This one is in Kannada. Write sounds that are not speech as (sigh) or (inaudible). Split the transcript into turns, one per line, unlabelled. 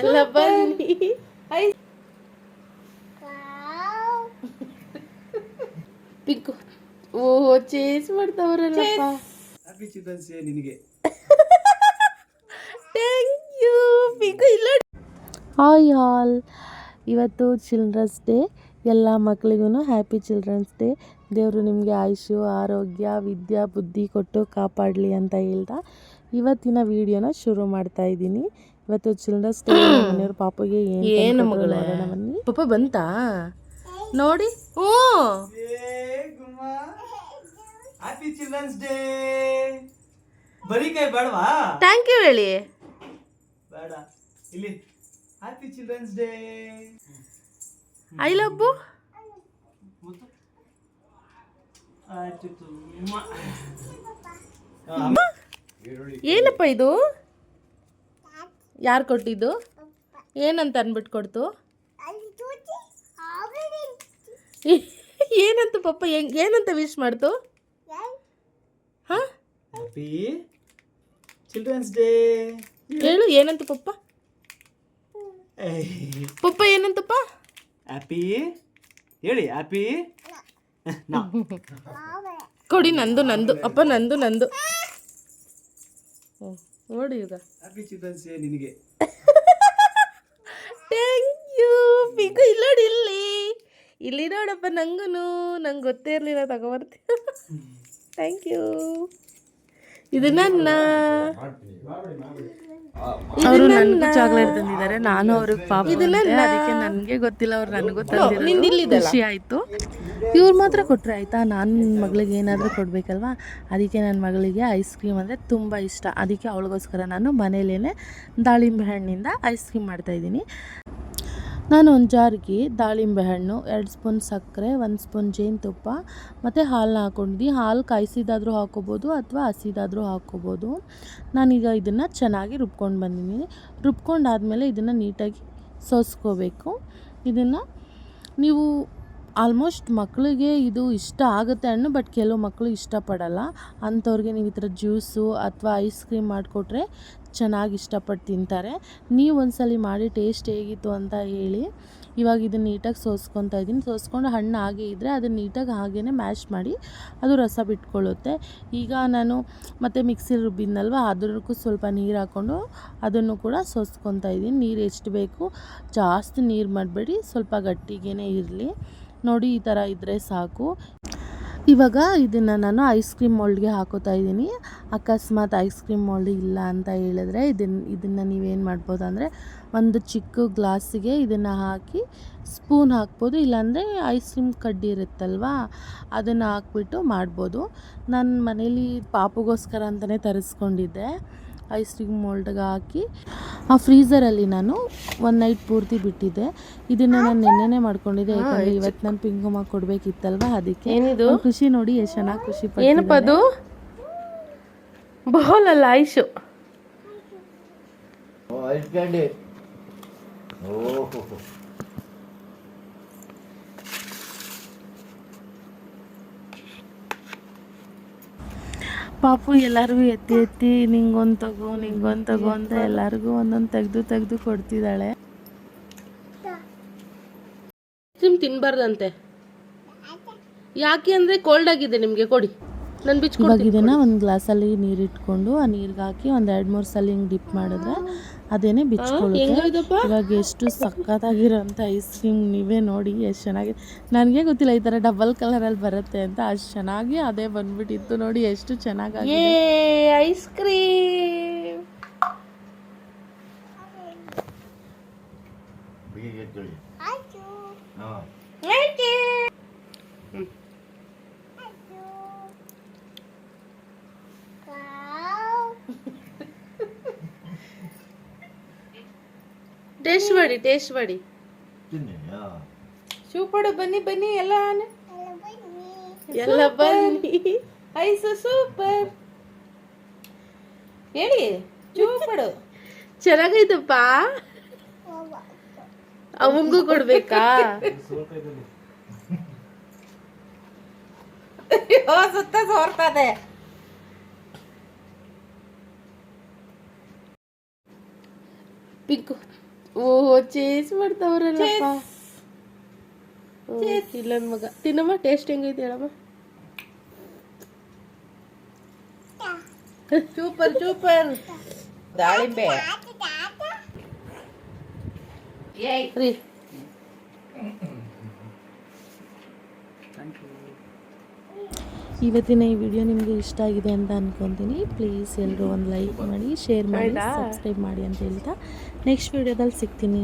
ಎಲ್ಲ ಬನ್ನಿ. ಐ ಪಿಂಕು. ಓ ಚೇಸ್
ಹ್ಯಾಪಿ ಚಿಲ್ಡ್ರನ್ಸ್ ಡೇ ನಿನಗೆ. (laughs)
Thank you Pinku. ಇಲ್ಲ. ಹಾಯ್ ಆಲ್ ಇವತ್ತು ಚಿಲ್ಡ್ರನ್ಸ್ ಡೇ ಎಲ್ಲ ಮಕ್ಕಳಿಗೂ ಹ್ಯಾಪಿ ಚಿಲ್ಡ್ರನ್ಸ್ ಡೇ ದೇವರು ನಿಮಗೆ ಆಯುಷು ಆರೋಗ್ಯ ವಿದ್ಯಾ ಬುದ್ಧಿ ಕೊಟ್ಟು ಕಾಪಾಡಲಿ ಅಂತ ಹೇಳ್ತಾ ಇವತ್ತಿನ ವಿಡಿಯೋನ ಶುರು ಮಾಡ್ತಾ ಇದ್ದೀನಿ. ಇವತ್ತು ಚಿಲ್ಡ್ರನ್ಸ್ ಡೇ (clears throat) ಮನೆಯವ್ರ ಪಾಪಗೆ ಏನು ಮಗಳೇ? ಪಾಪ ಬಂತಾ? ನೋಡಿ. ಹ್ಞೂ.
ಹ್ಯಾಪಿ ಚಿಲ್ಡ್ರನ್ಸ್ ಡೇ ಬರೀ ಕೈ ಬೇಡವಾ?
ಥ್ಯಾಂಕ್ ಯು ಹೇಳಿ.
ಬೇಡ. ಇಲ್ಲಿ. Happy children's day
I love
ಬು
ಏನಪ್ಪ ಇದು? ಯಾರು ಕೊಟ್ಟಿದ್ದು? ಏನಂತ ಅನ್ಬಿಟ್ಟು ಕೊಡ್ತು? (laughs) ಏನಂತ ಪಪ್ಪ ಹೆಂಗ್ ಏನಂತ ವಿಶ್ ಮಾಡ್ತು? ಹಾ?
ಹ್ಯಾಪಿ ಚಿಲ್ಡ್ರನ್ಸ್ ಡೇ
ಹೇಳು ಏನಂತ ಪಪ್ಪ ಪಪ್ಪ ಏನಂತಪ್ಪ
ಹ್ಯಾಪಿ ಹೇಳಿ ಹ್ಯಾಪಿ
ಕೊಡಿ ನಂದು ನಂದು ಅಪ್ಪ ನಂದು ನಂದು. ಹ್ಮ್, ನೋಡಿ ಈಗ
ನಿನಗೆ.
ಥ್ಯಾಂಕ್ ಯು ಪಿಗು ಇಲ್ಲ ನೋಡಿ ಇಲ್ಲಿ. ಇಲ್ಲಿ ನೋಡಪ್ಪ ನಂಗೂ ನಂಗೆ ಗೊತ್ತೇ ಇರಲಿಲ್ಲ ತಗೊಬರ್ತೀನಿ ಥ್ಯಾಂಕ್ ಯು ಇದು ನನ್ನ. ಅವರು ನನಗೂ ಚಾಕ್ಲೇಟ್ ತಂದಿದ್ದಾರೆ ನಾನು ಅವ್ರಿಗೆ ಪಾಪ ಅದಕ್ಕೆ ನನಗೆ ಗೊತ್ತಿಲ್ಲ ಅವ್ರು ನನಗೂ ತಂದಿರೋದು. ಖುಷಿ ಆಯಿತು. ಇವ್ರು ಮಾತ್ರ ಕೊಟ್ಟರೆ ಆಯಿತಾ? ನಾನು ನನ್ನ ಮಗಳಿಗೆ ಏನಾದರೂ ಕೊಡಬೇಕಲ್ವಾ? ಅದಕ್ಕೆ ನನ್ನ ಮಗಳಿಗೆ ಐಸ್ ಕ್ರೀಮ್ ಅಂದರೆ ತುಂಬ ಇಷ್ಟ. ಅದಕ್ಕೆ ಅವಳಿಗೋಸ್ಕರ ನಾನು ಮನೇಲೇ ದಾಳಿಂಬೆ ಹಣ್ಣಿಂದ ಐಸ್ ಕ್ರೀಮ್ ಮಾಡ್ತಾಯಿದ್ದೀನಿ ನಾನು ಒಂದು ಜಾರಿಗೆ ದಾಳಿಂಬೆ ಹಣ್ಣು, ಎರಡು ಸ್ಪೂನ್ ಸಕ್ಕರೆ, ಒಂದು ಸ್ಪೂನ್ ಜೇನುತುಪ್ಪ, ಮತ್ತು ಹಾಲನ್ನ ಹಾಕೊಂಡಿದ್ದು. ಹಾಲು ಕಾಯಿಸಿದಾದರೂ ಹಾಕ್ಕೋಬೋದು ಅಥವಾ ಹಸಿದಾದರೂ ಹಾಕ್ಕೋಬೋದು ನಾನೀಗ ಇದನ್ನು ಚೆನ್ನಾಗಿ ರುಬ್ಕೊಂಡು ಬಂದಿದ್ದೀನಿ ರುಬ್ಕೊಂಡಾದಮೇಲೆ ಇದನ್ನು ನೀಟಾಗಿ ಸೋಸ್ಕೋಬೇಕು. ಇದನ್ನು ನೀವು ಆಲ್ಮೋಸ್ಟ್ ಮಕ್ಕಳಿಗೆ ಇದು ಇಷ್ಟ ಆಗುತ್ತೆ ಹಣ್ಣು, ಬಟ್ ಕೆಲವು ಮಕ್ಕಳು ಇಷ್ಟಪಡಲ್ಲ. ಅಂಥವ್ರಿಗೆ ನೀವು ಈ ಥರ ಜ್ಯೂಸು ಅಥವಾ ಐಸ್ ಕ್ರೀಮ್ ಮಾಡಿಕೊಟ್ರೆ ಚೆನ್ನಾಗಿ ಇಷ್ಟಪಟ್ಟು ತಿಂತಾರೆ. ನೀವು ಒಂದ್ಸಲಿ ಮಾಡಿ ಟೇಸ್ಟ್ ಹೇಗಿತ್ತು ಅಂತ ಹೇಳಿ ಇವಾಗ ಇದನ್ನು ನೀಟಾಗಿ ಸೋಸ್ಕೊತಾ ಇದ್ದೀನಿ. ಸೋಸ್ಕೊಂಡು ಹಣ್ಣು ಹಾಗೆ ಇದ್ದರೆ ಅದನ್ನು ನೀಟಾಗಿ ಹಾಗೇ ಮ್ಯಾಶ್ ಮಾಡಿ ಅದು ರಸ ಬಿಟ್ಕೊಳ್ಳುತ್ತೆ. ಈಗ ನಾನು ಮತ್ತೆ ಮಿಕ್ಸಿ ರುಬ್ಬಿದ್ನಲ್ವ ಅದಕ್ಕೂ ಸ್ವಲ್ಪ ನೀರು ಹಾಕ್ಕೊಂಡು ಅದನ್ನು ಕೂಡ ಸೋಸ್ಕೊತಾ ಇದ್ದೀನಿ. ನೀರು ಎಷ್ಟು ಬೇಕು ಜಾಸ್ತಿ ನೀರು ಮಾಡಬೇಡಿ, ಸ್ವಲ್ಪ ಗಟ್ಟಿಗೇ ಇರಲಿ. ನೋಡಿ ಈ ಥರ ಇದ್ದರೆ ಸಾಕು. ಇವಾಗ ಇದನ್ನು ನಾನು ಐಸ್ ಕ್ರೀಮ್ ಮೋಲ್ಡ್ಗೆ ಹಾಕೋತಾ ಇದ್ದೀನಿ. ಅಕಸ್ಮಾತ್ ಐಸ್ ಕ್ರೀಮ್ ಮೋಲ್ಡ್ ಇಲ್ಲ ಅಂತ ಹೇಳಿದ್ರೆ ಇದನ್ನು ಇದನ್ನು ನೀವೇನು ಮಾಡ್ಬೋದು ಅಂದರೆ ಒಂದು ಚಿಕ್ಕ ಗ್ಲಾಸಿಗೆ ಇದನ್ನು ಹಾಕಿ ಸ್ಪೂನ್ ಹಾಕ್ಬೋದು. ಇಲ್ಲಾಂದರೆ ಐಸ್ ಕ್ರೀಮ್ ಕಡ್ಡಿ ಇರುತ್ತಲ್ವಾ, ಅದನ್ನು ಹಾಕ್ಬಿಟ್ಟು ಮಾಡ್ಬೋದು. ನನ್ನ ಮನೇಲಿ ಪಾಪುಗೋಸ್ಕರ ಅಂತಲೇ ತರಿಸ್ಕೊಂಡಿದ್ದೆ. ಐಸ್ ಕ್ರೀಮ್ ಮೋಲ್ಡ್ಗೆ ಹಾಕಿ ಆ ಫ್ರೀಝರಲ್ಲಿ ನಾನು ಒನ್ ನೈಟ್ ಪೂರ್ತಿ ಬಿಟ್ಟಿದ್ದೆ. ಇದನ್ನು ನಾನು ನಿನ್ನೆ ಮಾಡ್ಕೊಂಡಿದ್ದೆ. ಯಾಕಂದರೆ ಇವತ್ತು ನಾನು ಪಿಂಗುಮ ಕೊಡಬೇಕಿತ್ತಲ್ವ? ಅದಕ್ಕೆ ಏನಿದು? ಖುಷಿ ನೋಡಿ ಎಷ್ಟು ಚೆನ್ನಾಗಿ ಖುಷಿ ಏನಪ್ಪ ಅದು? ಬೌಲ್ ಅಲ್ಲ ಐಶು
ಐಸ್ ಕ್ಯಾಂಡಿ. ಓಹೋ
ಪಾಪು, ಎಲ್ಲರಿಗೂ ಎತ್ತಿ ಎತ್ತಿ, ನಿಂಗೊಂದು ತಗೋ ನಿಂಗೊಂದು ತಗೋ ಅಂತ ಎಲ್ಲರಿಗೂ ಒಂದೊಂದು ತೆಗೆದು ತೆಗೆದು ಕೊಡ್ತಿದ್ದಾಳೆ. ತಿನ್ಬಾರ್ದಂತೆ. ಯಾಕೆ ಅಂದರೆ ಕೋಲ್ಡ್ ಆಗಿದೆ, ನಿಮಗೆ ಕೊಡಿ. ನಾನು ಬಿಚ್ಕೊಡ್ತೀನಿ
ಇವಾಗ ಇದನ್ನು ಒಂದು ಗ್ಲಾಸಲ್ಲಿ ನೀರು ಇಟ್ಕೊಂಡು ಆ ನೀರಿಗೆ ಹಾಕಿ ಒಂದು ಎರಡು ಮೂರು ಸಲ ಹಿಂಗೆ ಡಿಪ್ ಮಾಡಿದ್ರೆ ಅದೇನೆ ಬಿಚ್ಕೊಳ್ಳುತ್ತೆ. ಇವಾಗ ಎಷ್ಟು ಸಖತ್ತಾಗಿರೋಂಥ ಐಸ್ ಕ್ರೀಮ್ ನೀವೇ ನೋಡಿ ಎಷ್ಟು ಚೆನ್ನಾಗಿ ನನಗೆ ಗೊತ್ತಿಲ್ಲ ಈ ಥರ ಡಬಲ್ ಕಲರಲ್ಲಿ ಬರುತ್ತೆ ಅಂತ ಅಷ್ಟು ಚೆನ್ನಾಗಿ ಅದೇ ಬಂದ್ಬಿಟ್ಟಿತ್ತು ನೋಡಿ ಎಷ್ಟು ಚೆನ್ನಾಗಿ
ಐಸ್ ಕ್ರೀಮ್.
ಎತ್ಕೊಳ್ಳಿ
ಟೇಸ್ಟ್ ಮಾಡಿ ಟೇಸ್ಟ್ ಮಾಡಿ ಬನ್ನಿ ಬನ್ನಿ ಎಲ್ಲ ಎಲ್ಲ ಬನ್ನಿ. Ice super. ಹೇಳಿ ಚೂಪಡು ಚೆನ್ನಾಗೈತಪ್ಪ. ಅವಂಗೂ ಕೊಡ್ಬೇಕಾ? ಸುತ್ತ ಸೋರ್ತದೆ. ಪಿಂಕು.
ಓಹೋ ಚೇಸ್ ಮಾಡ್ತಾವ್ರಲ್ಲಪ್ಪ ಇಲ್ಲೊಂದು ಮಗ. ತಿನ್ನಮ್ಮ ಟೇಸ್ಟ್ ಹೆಂಗೈತೆ ಹೇಳಮ್ಮ. ಸೂಪರ್ ಸೂಪರ್ ದಾಳಿಂಬೆ. ರೀ.
ಇವತ್ತಿನ ಈ ವಿಡಿಯೋ ನಿಮಗೆ ಇಷ್ಟ ಆಗಿದೆ ಅಂತ ಅಂದ್ಕೊತೀನಿ ಪ್ಲೀಸ್ ಎಲ್ಲರೂ ಒಂದು ಲೈಕ್ ಮಾಡಿ ಶೇರ್ ಮಾಡಿ ಸಬ್ಸ್ಕ್ರೈಬ್ ಮಾಡಿ ಅಂತ ಹೇಳ್ತಾ. ನೆಕ್ಸ್ಟ್ ವಿಡಿಯೋದಲ್ಲಿ ಸಿಗ್ತೀನಿ.